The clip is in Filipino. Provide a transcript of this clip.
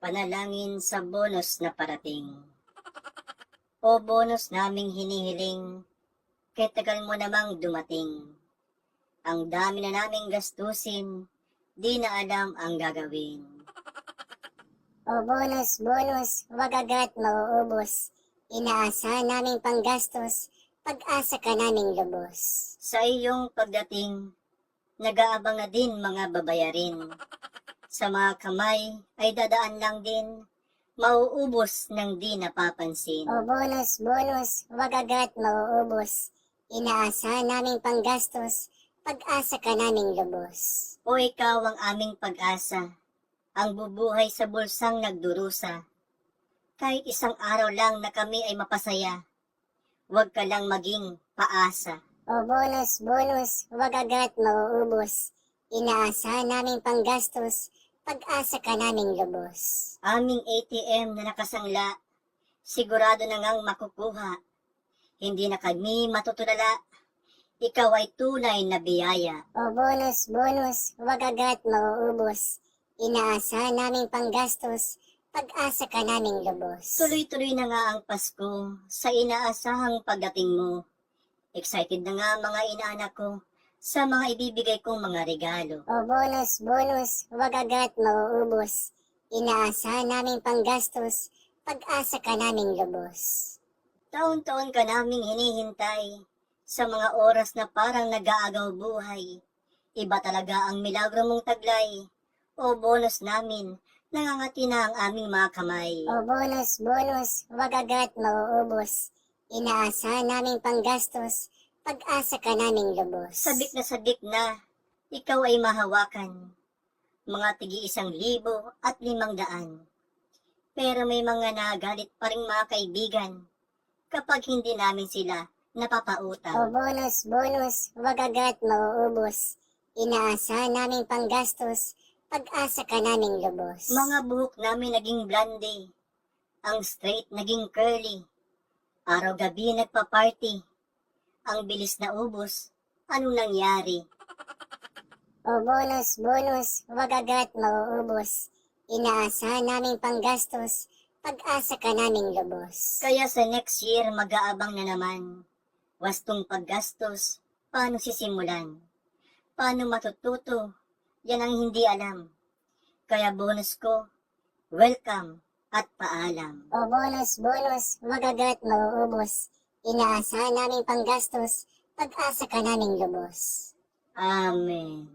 panalangin sa bonus na parating. O bonus naming hinihiling, kay mo namang dumating. Ang dami na naming gastusin, di na alam ang gagawin. O bonus, bonus, wag agad mauubos. Inaasa naming panggastos, pag-asa ka naming lubos. Sa iyong pagdating, nag-aabang na din mga babayarin. Sa mga kamay ay dadaan lang din, mauubos ng di napapansin. O bonus, bonus, wag agad mauubos. Inaasa naming panggastos, pag-asa ka naming lubos. O ikaw ang aming pag-asa, ang bubuhay sa bulsang nagdurusa. Kahit isang araw lang na kami ay mapasaya, huwag ka lang maging paasa. O bonus, bonus, wag agad mauubos. Inaasa naming panggastos, pag-asa ka naming lubos. Aming ATM na nakasangla, sigurado na ngang makukuha. Hindi na kami matutulala, ikaw ay tunay na biyaya. O bonus, bonus, wag agad mauubos. Inaasa naming panggastos, pag-asa ka naming lubos. Tuloy-tuloy na nga ang Pasko sa inaasahang pagdating mo. Excited na nga mga inaanak ko sa mga ibibigay kong mga regalo. O bonus, bonus, wag agad mauubos. Inaasa naming panggastos, pag-asa ka naming lubos. Taon-taon ka naming hinihintay sa mga oras na parang nag-aagaw buhay. Iba talaga ang milagro mong taglay. O bonus namin, nangangati na ang aming mga kamay. O bonus, bonus, wag agad mauubos. Inaasa naming panggastos, pag-asa ka naming lubos. Sabik na sabik na, ikaw ay mahawakan. Mga tigi isang libo at limang daan. Pero may mga nagalit pa rin mga kaibigan kapag hindi namin sila O napapautang. bonus, bonus, wag agad mauubos. Inaasa naming panggastos, pag-asa ka naming lubos. Mga buhok namin naging blonde. Ang straight naging curly. Araw-gabi nagpa-party. Ang bilis na ubos. Anong nangyari? O bonus, bonus, wag agad mauubos. Inaasa naming panggastos, pag-asa ka naming lubos. Kaya sa next year mag-aabang na naman. Wastong paggastos, paano sisimulan? Paano matututo? Yan ang hindi alam. Kaya bonus ko, welcome at paalam. O bonus, bonus, wag agad mauubos. Inaasa naming panggastos, pag-asa ka naming lubos. Amen.